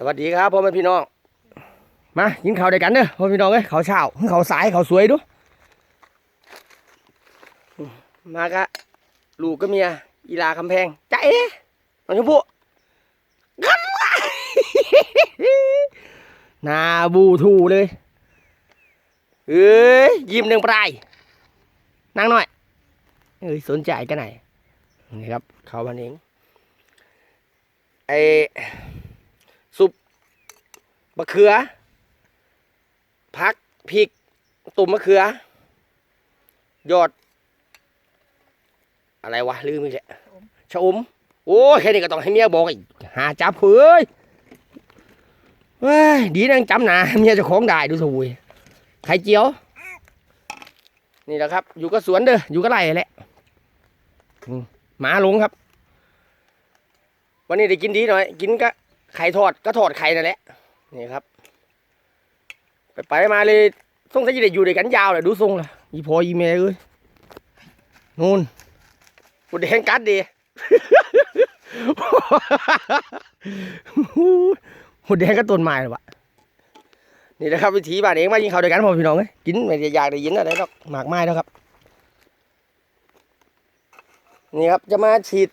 สวัสดีครับพ่อแม่พี่น้อง มากินข้าวด้วยกันเด้อพ่อพี่น้องเอ้ยข้าวเช้าข้าวสายข้าวสวยดูมากะลูกก็เมียอีลาคำแพงใจเอ๊ะน้องชมพู่กันวะหนาบูทูเลยเอ้ยยิ้มหนึ่งปลายนั่งหน่อยเอ้ยสนใจกันไหนนี่ครับ เขาพันเองไอ มะเขือ พักพริก ตุ่มมะเขือ ยอด อะไรวะ ลืมอีกแล้วชะอม โอ้แค่นี้ก็ต้องให้เมียบอกอีกหาจับเฮ้ยว้ยดีนังจำหนาเมียจะของได้ดูสวยไข่เจียว นี่แหละครับ อยู่กับสวนเด้ออยู่กับไรแหละหมาหลงครับ วันนี้ได้กินดีหน่อย กินก็ไข่ทอดก็ทอดไข่นั่นแหละ นี่ครับ ไปไปมาเลยสงสัยจะได้อยู่ด้วยกันยาวเลยดูทรงละอีพออีเมย์เอ้ยนู่นหมดแดงกัดดีหมดแดงก็ต้นไม้เลยวะนี่นะครับวิถีบ้านเองมายิงเขาด้วยกันพ่อพี่น้องเอ้ยกินไม่ได้อยากได้ยินอะไรหรอกหมากไม้แล้วครับ นี่ครับจะมาฉีด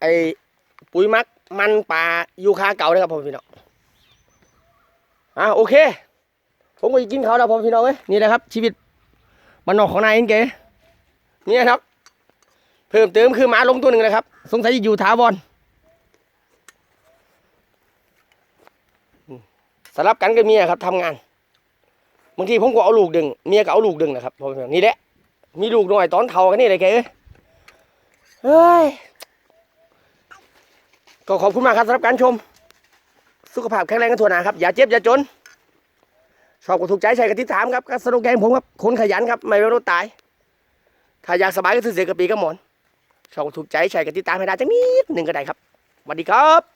ไอ้ปุ๋ยมักมันป่ายูคาเก่าเลยครับพ่อพี่น้อง อะโอเค ผมก็จะกินเขาวแล้วพ่อพี่น้องเอ้ยนี่แหละครับ ชีวิตมันนอกของนายเองเก๋นี่นะครับ เพิ่มเติมคือหมาลงตัวหนึ่งนะครับ สงสัยจะอยู่ถาวรอืมสลับกันกับเมียครับทำงานบางทีผมก็เอาลูกดึงเมียก็เอาลูกดึงนะครับพ่อพี่น้องนี่แหละมีลูกหน่อยตอนเท่ากันนี่เลยแกเอ้ยเฮ้ยก็ขอบคุณมากครับสำหรับการชม สุขภาพแข็งแรงกันทั่วหน้าครับ อย่าเจ็บอย่าจน ชอบก็ถูกใจใช่กันที่ถามครับก็สโลแกนผมครับ คนขยันครับ ไม่เป็นรถตาย ถ้าอยากสบายก็ซื้อเสือกระปีกระหมอน ชอบก็ถูกใจใช่กันที่ตามให้ได้จังนิดหนึ่งก็ได้ครับสวัสดีครับ